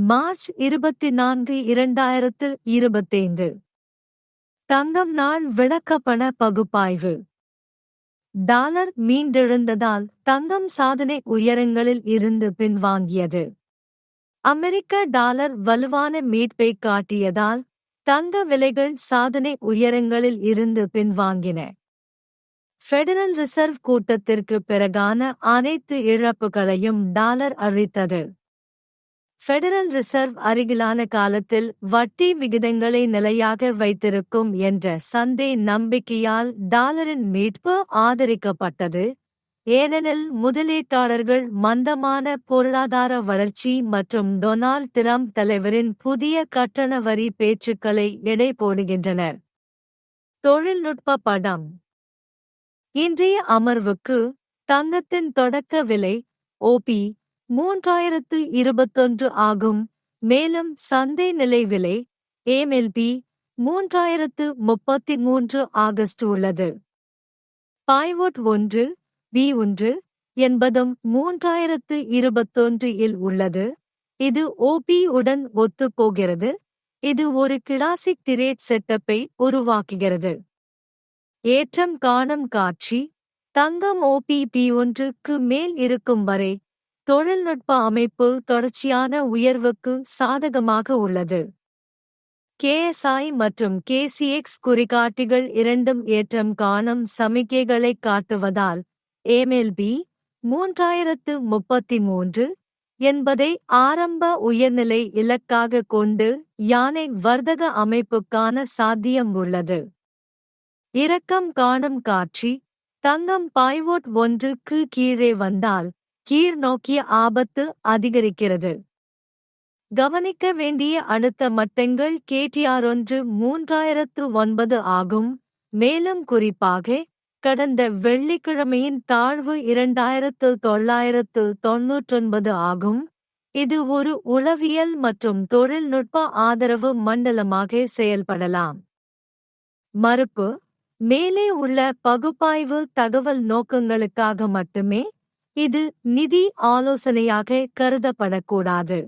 March இருபத்தி நான்கு இரண்டாயிரத்து இருபத்தைந்து. தங்கம் நாள் விளக்கப்பண பகுப்பாய்வு. டாலர் மீண்டெழுந்ததால் தங்கம் சாதனை உயரங்களில் இருந்து பின்வாங்கியது. அமெரிக்க டாலர் வலுவான மீட்பை காட்டியதால் தங்க விலைகள் சாதனை உயரங்களில் இருந்து பின்வாங்கின. ஃபெடரல் ரிசர்வ் கூட்டத்திற்கு பிறகான அனைத்து இழப்புகளையும் டாலர் அழித்தது. ஃபெடரல் ரிசர்வ் அருகிலான காலத்தில் வட்டி விகிதங்களை நிலையாக வைத்திருக்கும் என்ற சந்தை நம்பிக்கையால் டாலரின் மீட்பு ஆதரிக்கப்பட்டது. ஏனெனில் முதலீட்டாளர்கள் மந்தமான பொருளாதார வளர்ச்சி மற்றும் டொனால்ட் டிரம்ப் தலைவரின் புதிய கட்டண வரி பேச்சுக்களை எடை போடுகின்றனர் தொழில்நுட்ப படம். இன்றைய அமர்வுக்கு தங்கத்தின் தொடக்க விலை ஓபி மூன்றாயிரத்து இருபத்தொன்று ஆகும். மேலும் சந்தை நிலை விலை ஏமெல்பி மூன்றாயிரத்து முப்பத்தி மூன்று ஆகஸ்ட் உள்ளது. பாய்வோட் ஒன்று பி ஒன்று என்பதும் மூன்றாயிரத்து இருபத்தொன்று இல் உள்ளது. இது ஓபி உடன் ஒத்துப்போகிறது. இது ஒரு கிளாசிக் திரேட் செட்டப்பை உருவாக்குகிறது. ஏற்றம் காணும் காட்சி தங்கம் ஓபி பி ஒன்றுக்கு மேல் இருக்கும் வரை தொழில்நுட்ப அமைப்பு தொடர்ச்சியான உயர்வுக்கு சாதகமாக உள்ளது. கேஎஸ்ஐ மற்றும் கேசிஎக்ஸ் குறிகாட்டிகள் இரண்டும் ஏற்றம் காணும் சமிக்கைகளை காட்டுவதால் ஏமெல்பி மூன்றாயிரத்து முப்பத்தி மூன்று என்பதை ஆரம்ப உயர்நிலை இலக்காக கொண்டு யானை வர்த்தக அமைப்புக்கான சாத்தியம் உள்ளது. இரக்கம் காணும் காட்சி தங்கம் பாய்வோட் ஒன்றுக்கு கீழே வந்தால் கீழ் நோக்கிய ஆபத்து அதிகரிக்கிறது. கவனிக்க வேண்டிய அடுத்த மட்டங்கள் கேடிஆர் ஒன்று மூன்றாயிரத்து ஒன்பது ஆகும். மேலும் குறிப்பாக கடந்த வெள்ளிக்கிழமையின் தாழ்வு இரண்டாயிரத்து தொள்ளாயிரத்து தொன்னூற்றொன்பது ஆகும். இது ஒரு உளவியல் மற்றும் தொழில்நுட்ப ஆதரவு மண்டலமாக செயல்படலாம். மறுப்பு மேலே உள்ள பகுப்பாய்வு தகவல் நோக்கங்களுக்காக மட்டுமே இது நிதி ஆலோசனையாக கருதப்படக்கூடாது.